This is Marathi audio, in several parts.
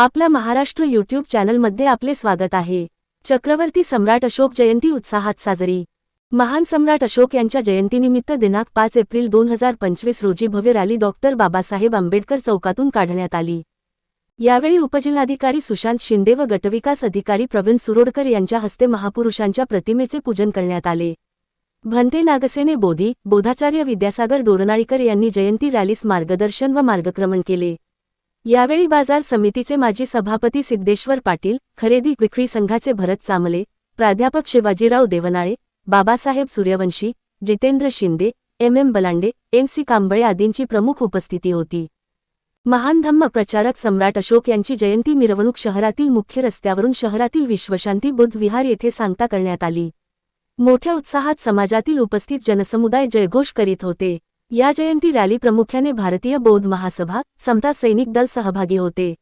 आपल्या महाराष्ट्र यूट्यूब चॅनलमध्ये आपले स्वागत आहे. चक्रवर्ती सम्राट अशोक जयंती उत्साहात साजरी. महान सम्राट अशोक यांच्या जयंतीनिमित्त दिनांक पाच एप्रिल दोन हजार पंचवीस रोजी भव्य रॅली डॉक्टर बाबासाहेब आंबेडकर चौकातून काढण्यात आली. यावेळी उपजिल्हाधिकारी सुशांत शिंदे व गटविकास अधिकारी प्रवीण सुरोडकर यांच्या हस्ते महापुरुषांच्या प्रतिमेचे पूजन करण्यात आले. भंते नागसेने बोधी बोधाचार्य विद्यासागर डोरनाळीकर यांनी जयंती रॅलीस मार्गदर्शन व मार्गक्रमण केले. यावेळी बाजार समितीचे माजी सभापती सिद्धेश्वर पाटील खरेदी विक्री संघाचे भरत चामले प्राध्यापक Shivajirao Devnale Babasaheb Suryavanshi Jitendra Shinde M M Balande M C Kamble आदींची प्रमुख उपस्थिती होती. महान धम्म प्रचारक सम्राट अशोक यांची जयंती मिरवणूक शहरातील मुख्य रस्त्यावरून शहरातील विश्वशांती बुद्ध विहार येथे सांगता करण्यात आली. मोठ्या उत्साहात समाजातील उपस्थित जनसमुदाय जयघोष करीत होते. या जयंती रॅली प्रामुख्याने भारतीय बौद्ध महासभा समता सैनिक दल सहभागी होते.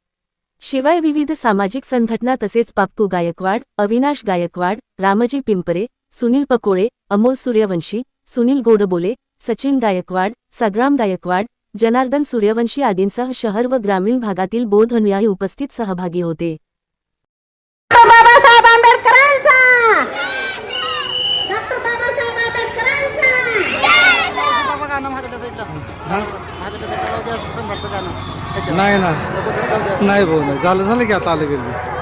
शिवाय विविध सामाजिक संघटना तसेच पाप्पू गायकवाड अविनाश गायकवाड रामजी पिंपरे सुनील पकोळे अमोल सूर्यवंशी सुनील गोडबोले सचिन गायकवाड सग्राम गायकवाड जनार्दन सूर्यवंशी आदींसह शहर व ग्रामीण भागातील बौद्ध अनुयायी उपस्थित सहभागी होते. बाबासाहेब आंबेडकरांचा डॉक्टर बाबासाहेब आंबेडकरांचा बाबा गाणं महागड्या द्या गाणं त्याच्यावर. नाही ना नको तर जाऊ द्या. नाही भाऊ नाही झालं झालं की आता आलं गेलं